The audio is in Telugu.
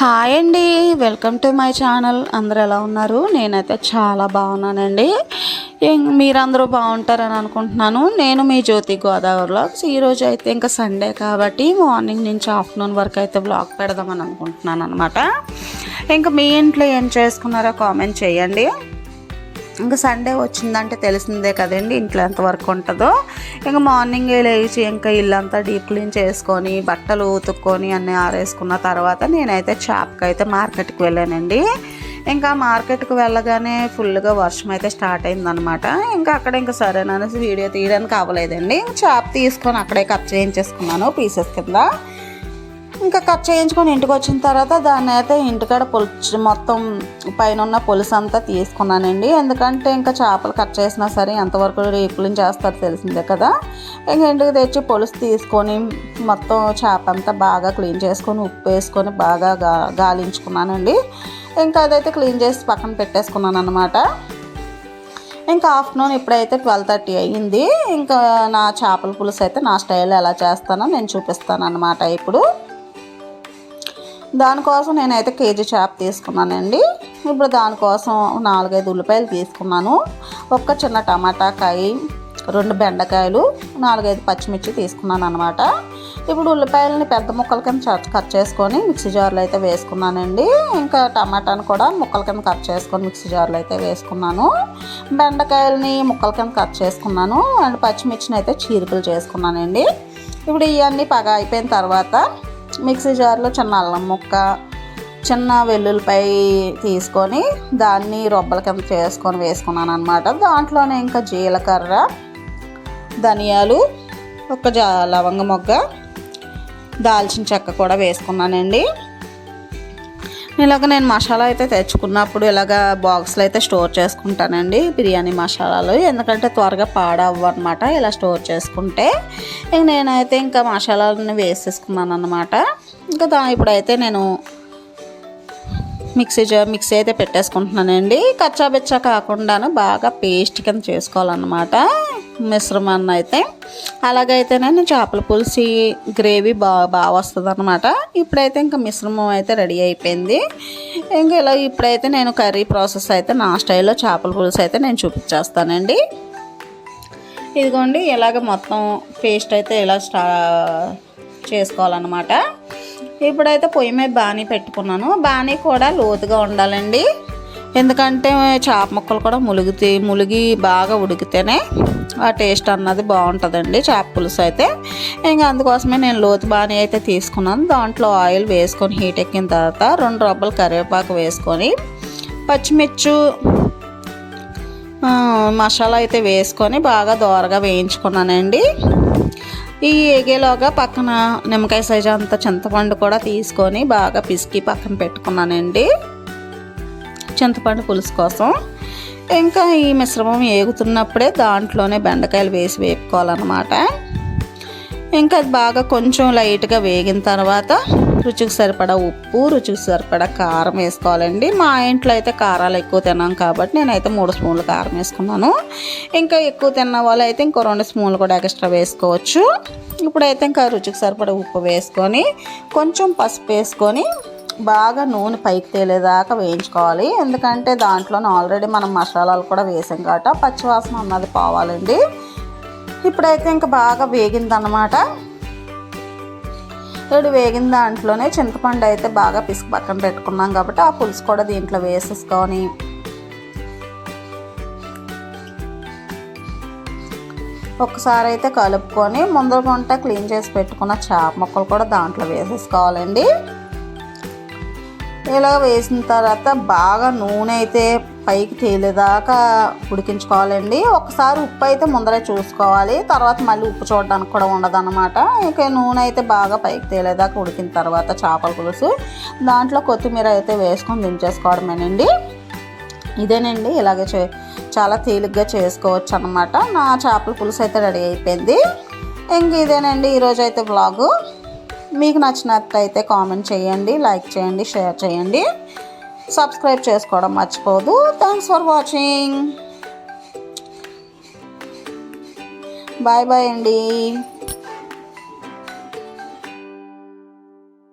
హాయ్ అండి. Welcome to my channel. అందరూ ఎలా ఉన్నారు? నేనైతే చాలా బాగున్నానండి. మీరందరూ బాగుంటారని అనుకుంటున్నాను. నేను మీ జ్యోతి గోదావరిలో ఈరోజు అయితే ఇంకా సండే కాబట్టి మార్నింగ్ నుంచి ఆఫ్టర్నూన్ వరకు అయితే బ్లాగ్ పెడదామని అనుకుంటున్నాను అనమాట ఇంకా మీ ఇంట్లో ఏం చేసుకున్నారో కామెంట్ చేయండి. ఇంకా సండే వచ్చిందంటే తెలిసిందే కదండి ఇంట్లో ఎంత వర్క్ ఉంటుందో. ఇంకా మార్నింగ్ లేచి ఇంకా ఇల్లంతా డీప్ క్లీన్ చేసుకొని బట్టలు ఉతుక్కొని అన్నీ ఆరేసుకున్న తర్వాత నేనైతే షాప్కి అయితే మార్కెట్కి వెళ్ళానండి. ఇంకా మార్కెట్కి వెళ్ళగానే ఫుల్గా వర్షం అయితే స్టార్ట్ అయిందనమాట ఇంకా అక్కడ ఇంకా సరేననేసి వీడియో తీయడానికి అవ్వలేదండి. చాప్ తీసుకొని అక్కడే కట్ చేయించేసుకున్నాను పీసెస్ కింద. ఇంకా కట్ చేయించుకొని ఇంటికి వచ్చిన తర్వాత దాన్ని అయితే ఇంటికాడ పొలుచు మొత్తం పైన ఉన్న పులుసు అంతా తీసుకున్నానండి. ఎందుకంటే ఇంకా చేపలు కట్ చేసినా సరే ఎంతవరకు రేపులు చేస్తారో తెలిసిందే కదా. ఇంకా ఇంటికి తెచ్చి పులుసు తీసుకొని మొత్తం చేప అంతా బాగా క్లీన్ చేసుకొని ఉప్పు వేసుకొని బాగా గా గాలించుకున్నానండి. ఇంకా అదైతే క్లీన్ చేసి పక్కన పెట్టేసుకున్నాను అనమాట ఇంకా ఆఫ్టర్నూన్ ఇప్పుడైతే ట్వెల్వ్ థర్టీ అయ్యింది. ఇంకా నా చేపల పులుసు అయితే నా స్టైల్ ఎలా చేస్తానో నేను చూపిస్తాను అనమాట ఇప్పుడు. దానికోసం నేనైతే కేజీ చేప తీసుకున్నానండి. ఇప్పుడు దానికోసం నాలుగైదు ఉల్లిపాయలు తీసుకున్నాను. ఒక్క చిన్న టమాటా కాయ రెండు బెండకాయలు నాలుగైదు పచ్చిమిర్చి తీసుకున్నాను అనమాట ఇప్పుడు ఉల్లిపాయలని పెద్ద ముక్కల కింద చ- కట్ చేసుకొని మిక్సీ జార్లో అయితే వేసుకున్నానండి. ఇంకా టమాటాను కూడా ముక్కల కింద కట్ చేసుకొని మిక్సీ జార్లో అయితే వేసుకున్నాను. బెండకాయలని ముక్కల కింద కట్ చేసుకున్నాను. అండ్ పచ్చిమిర్చిని అయితే చీరికలు చేసుకున్నానండి. ఇప్పుడు ఇవన్నీ పగ అయిపోయిన తర్వాత మిక్సీ జార్లో చిన్న అల్లం ముక్క చిన్న వెల్లుల్లిపై తీసుకొని దాన్ని రొబ్బల కింద చేసుకొని వేసుకున్నాను అనమాట దాంట్లోనే ఇంకా జీలకర్ర ధనియాలు ఒక జా లవంగ మొగ్గ దాల్చిన చెక్క కూడా వేసుకున్నానండి. ఇలాగ నేను మసాలా అయితే తెచ్చుకున్నప్పుడు ఇలాగ బాక్స్లో అయితే స్టోర్ చేసుకుంటానండి బిర్యానీ మసాలాలు. ఎందుకంటే త్వరగా పాడవ్వు అనమాట ఇలా స్టోర్ చేసుకుంటే. ఇంక నేనైతే ఇంకా మసాలాలని వేసేసుకున్నాను అనమాట ఇంకా దా ఇప్పుడైతే నేను మిక్సీ మిక్సీ అయితే పెట్టేసుకుంటున్నానండి. కచ్చా కాకుండా కాకుండాను బాగా పేస్ట్ కింద చేసుకోవాలన్నమాట. మిశ్రమాన్ని అయితే అలాగైతే నేను చేపల పులుసు గ్రేవీ బాగా బాగా వస్తుంది అనమాట ఇప్పుడైతే ఇంకా మిశ్రమం అయితే రెడీ అయిపోయింది. ఇంకా ఇలా ఇప్పుడైతే నేను కర్రీ ప్రాసెస్ అయితే నా స్టైల్లో చేపల పులుసు అయితే నేను చూపించేస్తానండి. ఇదిగోండి ఇలాగ మొత్తం పేస్ట్ అయితే ఇలా స్టా చేసుకోవాలన్నమాట. ఇప్పుడైతే పొయ్యి మీద బాణీ పెట్టుకున్నాను. బాణీ కూడా లోతుగా ఉండాలండి. ఎందుకంటే చేప ముక్కలు కూడా ములిగితే ములిగి బాగా ఉడికితేనే ఆ టేస్ట్ అన్నది బాగుంటుందండి చేప పులుసు అయితే. ఇంకా అందుకోసమే నేను లోతు బాణీ అయితే తీసుకున్నాను. దాంట్లో ఆయిల్ వేసుకొని హీట్ ఎక్కిన తర్వాత రెండు రబ్బలు కరివేపాకు వేసుకొని పచ్చిమిర్చి మసాలా అయితే వేసుకొని బాగా దోరగా వేయించుకున్నానండి. ఈ ఏగేలోగా పక్కన నిమ్మకాయ సైజు అంత చింతపండు కూడా తీసుకొని బాగా పిసికి పక్కన పెట్టుకున్నానండి. చింతపండు పులుసు కోసం ఇంకా ఈ మిశ్రమం ఏగుతున్నప్పుడే దాంట్లోనే బెండకాయలు వేసి వేపుకోవాలన్నమాట. ఇంకా అది బాగా కొంచెం లైట్గా వేగిన తర్వాత రుచికి సరిపడా ఉప్పు రుచికి సరిపడా కారం వేసుకోవాలండి. మా ఇంట్లో అయితే కారాలు ఎక్కువ తిన్నాం కాబట్టి నేనైతే మూడు స్పూన్లు కారం వేసుకున్నాను. ఇంకా ఎక్కువ తిన్న వాళ్ళు అయితే ఇంకో రెండు స్పూన్లు కూడా ఎక్స్ట్రా వేసుకోవచ్చు. ఇప్పుడైతే ఇంకా రుచికి సరిపడా ఉప్పు వేసుకొని కొంచెం పసుపు వేసుకొని బాగా నూనె పైకి తేలేదాకా వేయించుకోవాలి. ఎందుకంటే దాంట్లోనే ఆల్రెడీ మనం మసాలాలు కూడా వేసాం కాబట్టి పచ్చివాసన అన్నది పోవాలండి. ఇప్పుడైతే ఇంకా బాగా వేగిందనమాట ఇప్పుడు వేగిన దాంట్లోనే చింతపండు అయితే బాగా పిసుకు పక్కన పెట్టుకున్నాం కాబట్టి ఆ పులుసు కూడా దీంట్లో వేసేసుకొని ఒకసారి అయితే కలుపుకొని ముందర వంట క్లీన్ చేసి పెట్టుకున్న చేప ముక్కలు కూడా దాంట్లో వేసేసుకోవాలండి. ఇలా వేసిన తర్వాత బాగా నూనె అయితే పైకి తేలేదాకా ఉడికించుకోవాలండి. ఒకసారి ఉప్పు అయితే ముందరే చూసుకోవాలి. తర్వాత మళ్ళీ ఉప్పు చూడడానికి కూడా ఉండదన్నమాట. ఇక నూనె అయితే బాగా పైకి తేలేదాకా ఉడికిన తర్వాత చేపల పులుసు దాంట్లో కొత్తిమీర అయితే వేసుకొని దించేసుకోవడమేనండి. ఇదేనండి ఇలాగే చే చాలా తేలిగ్గా చేసుకోవచ్చు అనమాట నా చేపల పులుసు అయితే రెడీ అయిపోయింది. ఇంక ఇదేనండి ఈరోజు అయితే బ్లాగు మీకు నచ్చినట్లయితే కామెంట్ చేయండి లైక్ చేయండి షేర్ చేయండి. సబ్స్క్రైబ్ చేసుకోవడం మర్చిపోదు thanks for watching bye bye అండి.